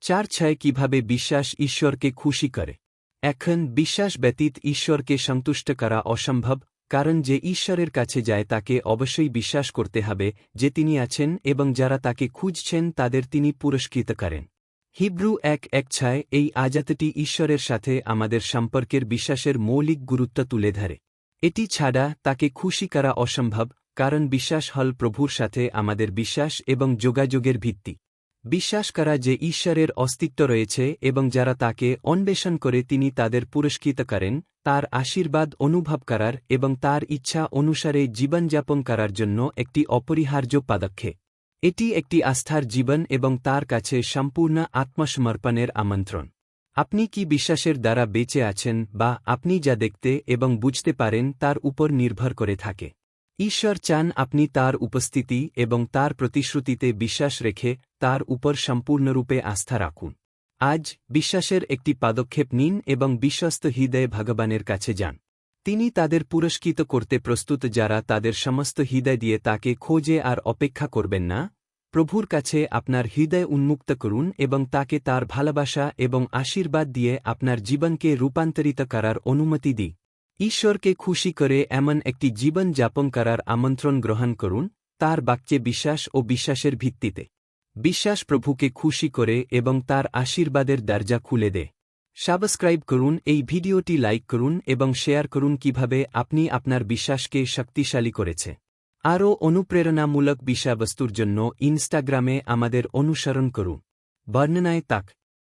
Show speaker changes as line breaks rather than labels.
চার ছয় কীভাবে বিশ্বাস ঈশ্বরকে খুশি করে? এখন বিশ্বাস ব্যতীত ঈশ্বরকে সন্তুষ্ট করা অসম্ভব, কারণ যে ঈশ্বরের কাছে যায় তাকে অবশ্যই বিশ্বাস করতে হবে যে তিনি আছেন এবং যারা তাকে খুঁজছেন তাদের তিনি পুরস্কৃত করেন। হিব্রু এক এক ছায় এই আজাতটি ঈশ্বরের সাথে আমাদের সম্পর্কের বিশ্বাসের মৌলিক গুরুত্ব তুলে ধরে। এটি ছাড়া তাকে খুশি করা অসম্ভব, কারণ বিশ্বাস হল প্রভুর সাথে আমাদের বিশ্বাস এবং যোগাযোগের ভিত্তি। বিশ্বাস করা যে ঈশ্বরের অস্তিত্ব রয়েছে এবং যারা তাকে অন্বেষণ করে তিনি তাদের পুরস্কৃত করেন, তার আশীর্বাদ অনুভব করার এবং তার ইচ্ছা অনুসারে জীবনযাপন করার জন্য একটি অপরিহার্য পদক্ষেপ। এটি একটি আস্থার জীবন এবং তার কাছে সম্পূর্ণ আত্মসমর্পণের আমন্ত্রণ। আপনি কি বিশ্বাসের দ্বারা বেঁচে আছেন বা আপনি যা দেখতে এবং বুঝতে পারেন তার উপর নির্ভর করে থাকে। ঈশ্বর চান আপনি তার উপস্থিতি এবং তার প্রতিশ্রুতিতে বিশ্বাস রেখে তার উপর সম্পূর্ণরূপে আস্থা রাখুন। আজ বিশ্বাসের একটি পদক্ষেপ নিন এবং বিশ্বস্ত হৃদয়ে ভগবানের কাছে যান। তিনি তাদের পুরস্কৃত করতে প্রস্তুত যারা তাদের সমস্ত হৃদয় দিয়ে তাকে খোঁজে আর অপেক্ষা করবেন না। প্রভুর কাছে আপনার হৃদয় উন্মুক্ত করুন এবং তাকে তার ভালোবাসা এবং আশীর্বাদ দিয়ে আপনার জীবনকে রূপান্তরিত করার অনুমতি দিই ঈশ্বরকে খুশি করে এমন একটি জীবন যাপন করার আমন্ত্রণ গ্রহণ করুন, তার বাক্যে বিশ্বাস ও বিশ্বাসের ভিত্তিতে। বিশ্বাস প্রভুকে খুশি করে এবং তার আশীর্বাদের দরজা খুলে দে। সাবস্ক্রাইব করুন, এই ভিডিওটি লাইক করুন এবং শেয়ার করুন কীভাবে আপনি আপনার বিশ্বাসকে শক্তিশালী করেছে। আরও অনুপ্রেরণামূলক বিষয়বস্তুর জন্য ইনস্টাগ্রামে আমাদের অনুসরণ করুন। বর্ণনায় তাক।